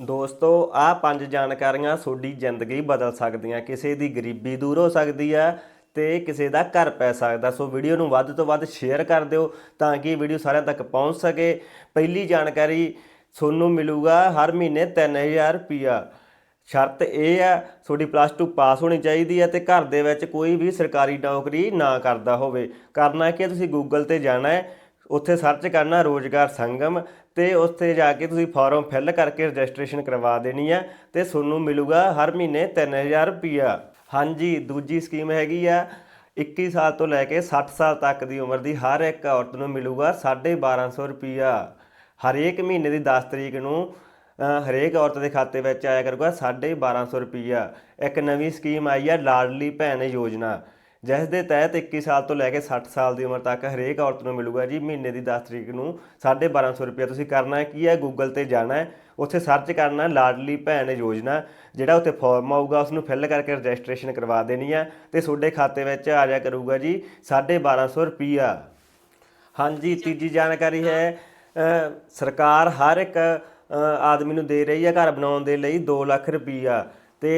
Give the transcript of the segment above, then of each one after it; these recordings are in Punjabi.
ਦੋਸਤੋ, ਆਹ ਪੰਜ ਜਾਣਕਾਰੀਆਂ ਤੁਹਾਡੀ ਜ਼ਿੰਦਗੀ ਬਦਲ ਸਕਦੀਆਂ। ਕਿਸੇ ਦੀ ਗਰੀਬੀ ਦੂਰ ਹੋ ਸਕਦੀ ਆ ਤੇ ਕਿਸੇ ਦਾ ਘਰ ਪੈ ਸਕਦਾ। ਸੋ ਵੀਡੀਓ ਨੂੰ ਵੱਧ ਤੋਂ ਵੱਧ ਸ਼ੇਅਰ ਕਰ ਦਿਓ ਤਾਂ ਕਿ ਵੀਡੀਓ ਸਾਰਿਆਂ ਤੱਕ ਪਹੁੰਚ ਸਕੇ। ਪਹਿਲੀ ਜਾਣਕਾਰੀ ਤੁਹਾਨੂੰ ਮਿਲੂਗਾ, ਹਰ ਮਹੀਨੇ 3000 ਰੁਪਿਆ ਸ਼ਰਤ ਇਹ ਆ, ਤੁਹਾਡੀ ਪਲੱਸ 2 ਪਾਸ ਹੋਣੀ ਚਾਹੀਦੀ ਹੈ ਤੇ ਘਰ ਦੇ ਵਿੱਚ ਕੋਈ ਵੀ ਸਰਕਾਰੀ ਨੌਕਰੀ ਨਾ ਕਰਦਾ ਹੋਵੇ। ਕਰਨਾ ਕਿ ਤੁਸੀਂ ਗੂਗਲ ਤੇ ਜਾਣਾ ਹੈ। ਉੱਥੇ ਸਰਚ ਕਰਨਾ ਰੋਜ਼ਗਾਰ ਸੰਗਮ ਤੇ ਉੱਥੇ ਜਾ ਕੇ ਤੁਸੀਂ ਫਾਰਮ ਫਿਲ ਕਰਕੇ ਰਜਿਸਟ੍ਰੇਸ਼ਨ ਕਰਵਾ ਦੇਣੀ ਹੈ ਤੇ ਤੁਹਾਨੂੰ ਮਿਲੂਗਾ ਹਰ ਮਹੀਨੇ 3000 ਰੁਪਿਆ ਹਾਂਜੀ, ਦੂਜੀ ਸਕੀਮ ਹੈਗੀ ਆ 21 ਸਾਲ ਤੋਂ ਲੈ ਕੇ 60 ਸਾਲ ਤੱਕ ਦੀ ਉਮਰ ਦੀ ਹਰ ਇੱਕ ਔਰਤ ਨੂੰ ਮਿਲੂਗਾ 1250 ਰੁਪਿਆ ਹਰੇਕ ਮਹੀਨੇ ਦੀ 10 ਤਰੀਕ ਨੂੰ ਹਰੇਕ ਔਰਤ ਦੇ ਖਾਤੇ ਵਿੱਚ ਆਇਆ ਕਰੂਗਾ 1250 ਰੁਪਈਆ। ਇੱਕ ਨਵੀਂ ਸਕੀਮ ਆਈ ਹੈ ਲਾਡਲੀ ਭੈਣ ਯੋਜਨਾ। ਜਿਸ ਦੇ ਤਹਿਤ 21 ਸਾਲ ਤੋਂ ਲੈ ਕੇ 60 ਸਾਲ ਦੀ ਉਮਰ ਤੱਕ ਹਰੇਕ ਔਰਤ ਨੂੰ ਮਿਲੂਗਾ ਜੀ ਮਹੀਨੇ ਦੀ 10 ਤਰੀਕ ਨੂੰ 1250 ਰੁਪਈਆ ਤੁਸੀਂ ਕਰਨਾ ਕੀ ਹੈ? ਗੂਗਲ ਤੇ ਜਾਣਾ ਹੈ। ਉੱਥੇ ਸਰਚ ਕਰਨਾ ਲਾਡਲੀ ਭੈਣ ਯੋਜਨਾ ਜਿਹੜਾ ਉੱਥੇ ਫਾਰਮ ਆਊਗਾ ਉਸ ਨੂੰ ਫਿਲ ਕਰਕੇ ਰਜਿਸਟ੍ਰੇਸ਼ਨ ਕਰਵਾ ਦੇਣੀ ਹੈ ਤੇ ਤੁਹਾਡੇ ਖਾਤੇ ਵਿੱਚ ਆ ਜਾਇਆ ਕਰੂਗਾ ਜੀ 1250 ਰੁਪਈਆ ਹਾਂਜੀ ਤੀਜੀ ਜਾਣਕਾਰੀ ਹੈ ਸਰਕਾਰ ਹਰ ਇੱਕ ਆਦਮੀ ਨੂੰ ਦੇ ਰਹੀ ਹੈ ਘਰ ਬਣਾਉਣ ਦੇ ਲਈ 2 ਲੱਖ ਰੁਪਈਆ ਤੇ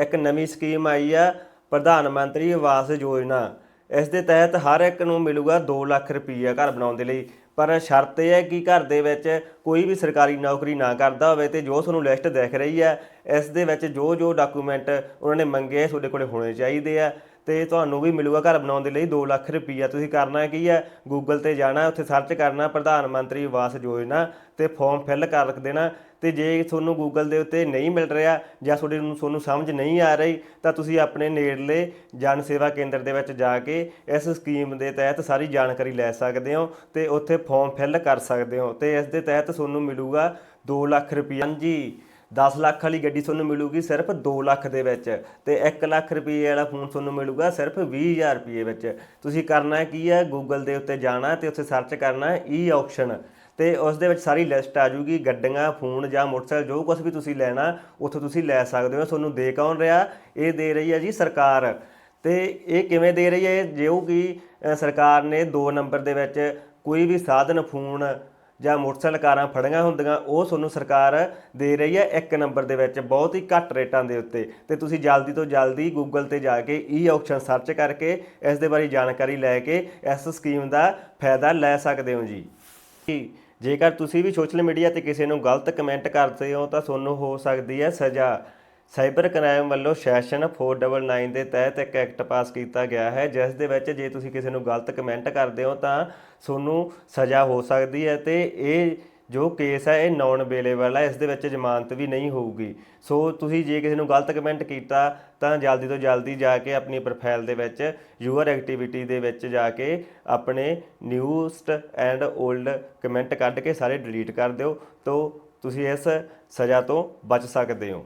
ਇੱਕ ਨਵੀਂ ਸਕੀਮ ਆਈ ਆ ਪ੍ਰਧਾਨ ਮੰਤਰੀ ਆਵਾਸ ਯੋਜਨਾ। ਇਸ ਦੇ ਤਹਿਤ ਹਰ ਇੱਕ ਨੂੰ ਮਿਲੂਗਾ 2 ਲੱਖ ਰੁਪਈਆ ਘਰ ਬਣਾਉਣ ਦੇ ਲਈ। ਪਰ ਸ਼ਰਤ ਇਹ ਹੈ ਕਿ ਘਰ ਦੇ ਵਿੱਚ ਕੋਈ ਵੀ ਸਰਕਾਰੀ ਨੌਕਰੀ ਨਾ ਕਰਦਾ ਹੋਵੇ ਤੇ ਜੋ ਤੁਹਾਨੂੰ ਲਿਸਟ ਦਿਖ ਰਹੀ ਹੈ, ਇਸ ਦੇ ਵਿੱਚ ਜੋ ਜੋ ਡਾਕੂਮੈਂਟ ਉਹਨਾਂ ਨੇ ਮੰਗੇ ਤੁਹਾਡੇ ਕੋਲੇ ਹੋਣੇ ਚਾਹੀਦੇ ਆ। ਤੇ ਤੁਹਾਨੂੰ ਵੀ ਮਿਲੂਗਾ ਘਰ ਬਣਾਉਣ ਦੇ ਲਈ 2 ਲੱਖ ਰੁਪਈਆ। ਤੁਸੀਂ ਕਰਨਾ ਕੀ ਹੈ? ਗੂਗਲ ਤੇ ਜਾਣਾ, ਉੱਥੇ ਸਰਚ ਕਰਨਾ, ਪ੍ਰਧਾਨ ਮੰਤਰੀ ਆਵਾਸ ਯੋਜਨਾ ਤੇ ਫਾਰਮ ਫਿਲ ਕਰ ਦੇਣਾ। ਤੇ ਜੇ ਤੁਹਾਨੂੰ ਗੂਗਲ ਦੇ ਉੱਤੇ ਨਹੀਂ ਮਿਲ ਰਿਹਾ ਜਾਂ ਤੁਹਾਡੇ ਨੂੰ ਤੁਹਾਨੂੰ ਸਮਝ ਨਹੀਂ ਆ ਰਹੀ, ਤਾਂ ਤੁਸੀਂ ਆਪਣੇ ਨੇੜਲੇ ਜਨ ਸੇਵਾ ਕੇਂਦਰ ਦੇ ਵਿੱਚ ਜਾ ਕੇ ਇਸ ਸਕੀਮ ਦੇ ਤਹਿਤ ਸਾਰੀ ਜਾਣਕਾਰੀ ਲੈ ਸਕਦੇ ਹੋ ਤੇ ਉੱਥੇ ਫਾਰਮ ਫਿਲ ਕਰ ਸਕਦੇ ਹੋ ਤੇ ਇਸ ਦੇ ਤਹਿਤ ਤੁਹਾਨੂੰ ਮਿਲੂਗਾ 2 ਲੱਖ ਰੁਪਏ ਹਾਂਜੀ। 10 ਲੱਖ ਵਾਲੀ ਗੱਡੀ ਤੁਹਾਨੂੰ ਮਿਲੂਗੀ ਸਿਰਫ 2 ਲੱਖ ਦੇ ਵਿੱਚ ਤੇ 1 ਲੱਖ ਰੁਪਏ ਵਾਲਾ ਫੋਨ ਤੁਹਾਨੂੰ ਮਿਲੂਗਾ ਸਿਰਫ 20000 ਰੁਪਏ ਵਿੱਚ। ਤੁਸੀਂ ਕਰਨਾ ਕੀ ਹੈ? ਗੂਗਲ ਦੇ ਉੱਤੇ ਜਾਣਾ ਤੇ ਉੱਥੇ ਸਰਚ ਕਰਨਾ ਈ ਆਕਸ਼ਨ ਤੇ ਉਸ ਦੇ ਵਿੱਚ ਸਾਰੀ ਲਿਸਟ ਆ ਜੂਗੀ ਗੱਡੀਆਂ, ਫੋਨ ਜਾਂ ਮੋਟਰਸਾਈਕਲ, ਜੋ ਕੁਝ ਵੀ ਤੁਸੀਂ ਲੈਣਾ, ਉੱਥੋਂ ਤੁਸੀਂ ਲੈ ਸਕਦੇ ਹੋ। ਤੁਹਾਨੂੰ ਦੇ ਕੌਣ ਰਿਹਾ? ਇਹ ਦੇ ਰਹੀ ਹੈ ਜੀ ਸਰਕਾਰ। ਤੇ ਇਹ ਕਿਵੇਂ ਦੇ ਰਹੀ ਹੈ? ਜੋ ਕਿ ਸਰਕਾਰ ਨੇ 2 ਨੰਬਰ ਦੇ ਵਿੱਚ ਕੋਈ ਵੀ ਸਾਧਨ, ਫੋਨ ਜਾਂ ਮੋਟਰਸਾਈਕਲ ਕਾਰਾਂ ਫੜੀਆਂ ਹੁੰਦੀਆਂ, ਉਹ ਤੁਹਾਨੂੰ ਸਰਕਾਰ ਦੇ ਰਹੀ ਹੈ ਇੱਕ ਨੰਬਰ ਦੇ ਵਿੱਚ, ਬਹੁਤ ਹੀ ਘੱਟ ਰੇਟਾਂ ਦੇ ਉੱਤੇ। ਤੇ ਤੁਸੀਂ ਜਲਦੀ ਤੋਂ ਜਲਦੀ ਗੂਗਲ ਤੇ ਜਾ ਕੇ ਈ ਆਕਸ਼ਨ ਸਰਚ ਕਰਕੇ ਇਸ ਦੇ ਬਾਰੇ ਜਾਣਕਾਰੀ ਲੈ ਕੇ ਇਸ ਸਕੀਮ ਦਾ ਫਾਇਦਾ ਲੈ ਸਕਦੇ ਹੋ ਜੀ। ਜੇਕਰ ਤੁਸੀਂ ਵੀ ਸੋਸ਼ਲ ਮੀਡੀਆ ਤੇ ਕਿਸੇ ਨੂੰ ਗਲਤ ਕਮੈਂਟ ਕਰਦੇ ਹੋ, ਤਾਂ ਤੁਹਾਨੂੰ ਹੋ ਸਕਦੀ ਹੈ ਸਜ਼ਾ। ਸਾਈਬਰ ਕ੍ਰਾਈਮ ਵੱਲੋਂ ਸੈਸ਼ਨ 499 ਦੇ ਤਹਿਤ ਇੱਕ ਐਕਟ ਪਾਸ ਕੀਤਾ ਗਿਆ ਹੈ, ਜਿਸ ਦੇ ਵਿੱਚ ਜੇ ਤੁਸੀਂ ਕਿਸੇ ਨੂੰ ਗਲਤ ਕਮੈਂਟ ਕਰਦੇ ਹੋ ਤਾਂ ਤੁਹਾਨੂੰ ਸਜ਼ਾ ਹੋ ਸਕਦੀ ਹੈ ਤੇ ਇਹ ਜੋ ਕੇਸ ਹੈ, ਇਹ ਨੌਨ ਅਵੇਲੇਬਲ ਹੈ, ਇਸ ਦੇ ਵਿੱਚ ਜ਼ਮਾਨਤ ਵੀ ਨਹੀਂ ਹੋਊਗੀ। ਸੋ ਤੁਸੀਂ ਜੇ ਕਿਸੇ ਨੂੰ ਗਲਤ ਕਮੈਂਟ ਕੀਤਾ ਤਾਂ ਜਲਦੀ ਤੋਂ ਜਲਦੀ ਜਾ ਕੇ ਆਪਣੀ ਪ੍ਰੋਫਾਈਲ ਦੇ ਵਿੱਚ, ਯੂਅਰ ਐਕਟੀਵਿਟੀ ਦੇ ਵਿੱਚ ਜਾ ਕੇ ਆਪਣੇ ਨਿਊਸਟ ਐਂਡ 올ਡ ਕਮੈਂਟ ਕੱਢ ਕੇ ਸਾਰੇ ਡਿਲੀਟ ਕਰ ਦਿਓ, ਤੋਂ ਤੁਸੀਂ ਇਸ ਸਜ਼ਾ ਤੋਂ ਬਚ ਸਕਦੇ ਹੋ।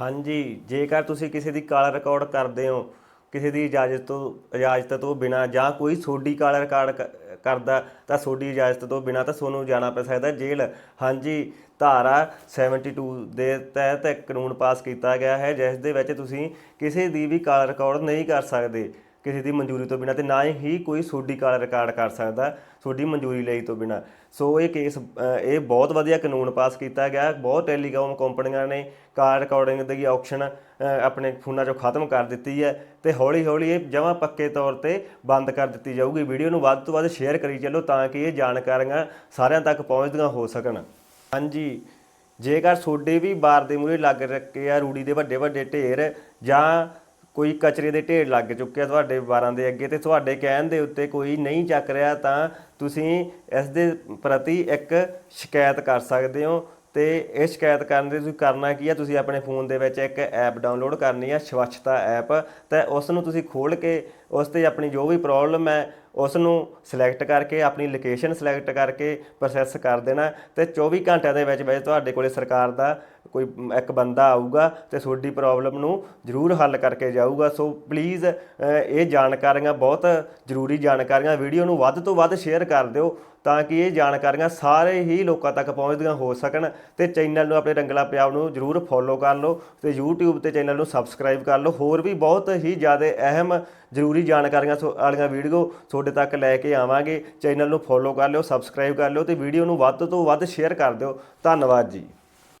ਹਾਂਜੀ, ਜੇਕਰ ਤੁਸੀਂ ਕਿਸੇ ਦੀ ਕਾਲ ਰਿਕਾਰਡ ਕਰਦੇ ਹੋ, ਕਿਸੇ ਦੀ ਇਜਾਜ਼ਤ ਤੋਂ ਇਜਾਜ਼ਤ ਤੋਂ ਬਿਨਾ ਜਾਂ ਕੋਈ ਤੁਹਾਡੀ ਕਾਲ ਰਿਕਾਰਡ ਕ- ਕਰਦਾ, ਤਾਂ ਤੁਹਾਡੀ ਇਜਾਜ਼ਤ ਤੋਂ ਬਿਨਾ ਤਾਂ ਤੁਹਾਨੂੰ ਜਾਣਾ ਪੈ ਸਕਦਾ ਜੇਲ੍ਹ। ਹਾਂਜੀ, ਧਾਰਾ 72 ਦੇ ਤਹਿਤ ਇੱਕ ਕਾਨੂੰਨ ਪਾਸ ਕੀਤਾ ਗਿਆ ਹੈ, ਜਿਸ ਦੇ ਵਿੱਚ ਤੁਸੀਂ ਕਿਸੇ ਦੀ ਵੀ ਕਾਲ ਰਿਕਾਰਡ ਨਹੀਂ ਕਰ ਸਕਦੇ। ਕਿਸੇ ਦੀ ਮਨਜ਼ੂਰੀ ਤੋਂ ਬਿਨਾ ਤੇ ਨਾ ਹੀ ਕੋਈ ਤੁਹਾਡੀ ਕਾਲ ਰਿਕਾਰਡ ਕਰ ਸਕਦਾ, ਤੁਹਾਡੀ ਮਨਜ਼ੂਰੀ ਲਈ ਤੋਂ ਬਿਨਾ। ਸੋ ਇਹ ਕੇਸ ਇਹ ਬਹੁਤ ਵਧੀਆ ਕਾਨੂੰਨ ਪਾਸ ਕੀਤਾ ਗਿਆ। ਬਹੁਤ ਟੈਲੀਕਾਮ ਕੰਪਨੀਆਂ ਨੇ ਕਾਲ ਰਿਕਾਰਡਿੰਗ ਦੀ ਆਪਸ਼ਨ ਆਪਣੇ ਫੋਨਾਂ 'ਚੋਂ ਖਤਮ ਕਰ ਦਿੱਤੀ ਹੈ ਤੇ ਹੌਲੀ ਹੌਲੀ ਇਹ ਜਮਾਂ ਪੱਕੇ ਤੌਰ ਤੇ ਬੰਦ ਕਰ ਦਿੱਤੀ ਜਾਊਗੀ। ਵੀਡੀਓ ਨੂੰ ਵੱਧ ਤੋਂ ਵੱਧ ਸ਼ੇਅਰ ਕਰੀ ਚੱਲੋ ਤਾਂ ਕਿ ਇਹ ਜਾਣਕਾਰੀਆਂ ਸਾਰਿਆਂ ਤੱਕ ਪਹੁੰਚਦੀਆਂ ਹੋ ਸਕਣ। ਹਾਂਜੀ, ਜੇਕਰ ਤੁਹਾਡੇ ਵੀ ਬਾਰ ਦੇ ਮੂਹਰੇ ਲੱਗ ਰੱਖੇ ਆ ਰੂੜੀ ਦੇ ਵੱਡੇ ਵੱਡੇ ਢੇਰ ਜਾਂ ਕੋਈ ਕਚਰੇ ਦੇ ਢੇਰ ਲੱਗ ਚੁੱਕੇ ਆ ਤੁਹਾਡੇ ਬਾਰਾਂ ਦੇ ਅੱਗੇ ਤੇ ਤੁਹਾਡੇ ਕਹਿਣ ਦੇ ਉੱਤੇ ਕੋਈ ਨਹੀਂ ਚੱਕ ਰਿਹਾ ਤਾਂ ਤੁਸੀਂ ਇਸ ਦੇ ਪ੍ਰਤੀ ਇੱਕ ਸ਼ਿਕਾਇਤ ਕਰ ਸਕਦੇ ਹੋ ਤੇ ਇਹ ਸ਼ਿਕਾਇਤ ਕਰਨ ਦੇ ਤੁਸੀਂ ਕਰਨਾ ਕੀ ਹੈ ਤੁਸੀਂ ਆਪਣੇ ਫੋਨ ਦੇ ਵਿੱਚ ਇੱਕ ਐਪ ਡਾਊਨਲੋਡ ਕਰਨੀ ਆ, ਸਵੱਛਤਾ ਐਪ, ਤੇ ਉਸ ਨੂੰ ਤੁਸੀਂ ਖੋਲ ਕੇ ਉਸ ਤੇ ਆਪਣੀ ਜੋ ਵੀ ਪ੍ਰੋਬਲਮ ਹੈ ਉਸ ਨੂੰ ਸਿਲੈਕਟ ਕਰਕੇ, ਆਪਣੀ ਲੋਕੇਸ਼ਨ ਸਿਲੈਕਟ ਕਰਕੇ ਪ੍ਰੋਸੈਸ ਕਰ ਦੇਣਾ ਤੇ 24 ਘੰਟਿਆਂ ਦੇ ਵਿੱਚ ਵਿੱਚ ਤੁਹਾਡੇ ਕੋਲੇ ਸਰਕਾਰ ਦਾ ਕੋਈ ਇੱਕ ਬੰਦਾ ਆਊਗਾ ਤੇ ਤੁਹਾਡੀ ਪ੍ਰੋਬਲਮ ਨੂੰ ਜ਼ਰੂਰ ਹੱਲ ਕਰਕੇ ਜਾਊਗਾ। ਸੋ ਪਲੀਜ਼ ਇਹ ਜਾਣਕਾਰੀਆਂ, ਬਹੁਤ ਜ਼ਰੂਰੀ ਜਾਣਕਾਰੀਆਂ ਵੀਡੀਓ ਨੂੰ ਵੱਧ ਤੋਂ ਵੱਧ ਸ਼ੇਅਰ ਕਰ ਦਿਓ ਤਾਂ ਕਿ ਇਹ ਜਾਣਕਾਰੀਆਂ ਸਾਰੇ ਹੀ ਲੋਕਾਂ ਤੱਕ ਪਹੁੰਚਦੀਆਂ ਹੋ ਸਕਣ ਤੇ ਚੈਨਲ ਨੂੰ ਆਪਣੇ ਰੰਗਲਾ ਪੰਜਾਬ ਨੂੰ ਜਰੂਰ ਫੋਲੋ ਕਰ ਲਓ ਤੇ YouTube ਤੇ ਚੈਨਲ ਨੂੰ ਸਬਸਕ੍ਰਾਈਬ ਕਰ ਲਓ। ਹੋਰ ਵੀ ਬਹੁਤ ਹੀ ਜ਼ਿਆਦਾ ਅਹਿਮ ਜ਼ਰੂਰੀ ਜਾਣਕਾਰੀਆਂ ਸੋ- ਵਾਲੀਆਂ ਵੀਡੀਓ ਤੁਹਾਡੇ ਤੱਕ ਲੈ ਕੇ ਆਵਾਂਗੇ। ਚੈਨਲ ਨੂੰ ਫੋਲੋ ਕਰ ਲਿਓ ਸਬਸਕ੍ਰਾਈਬ ਕਰ ਲਿਓ ਤੇ ਵੀਡੀਓ ਨੂੰ ਵੱਧ ਤੋਂ ਵੱਧ ਸ਼ੇਅਰ ਕਰ ਦਿਓ। ਧੰਨਵਾਦ ਜੀ।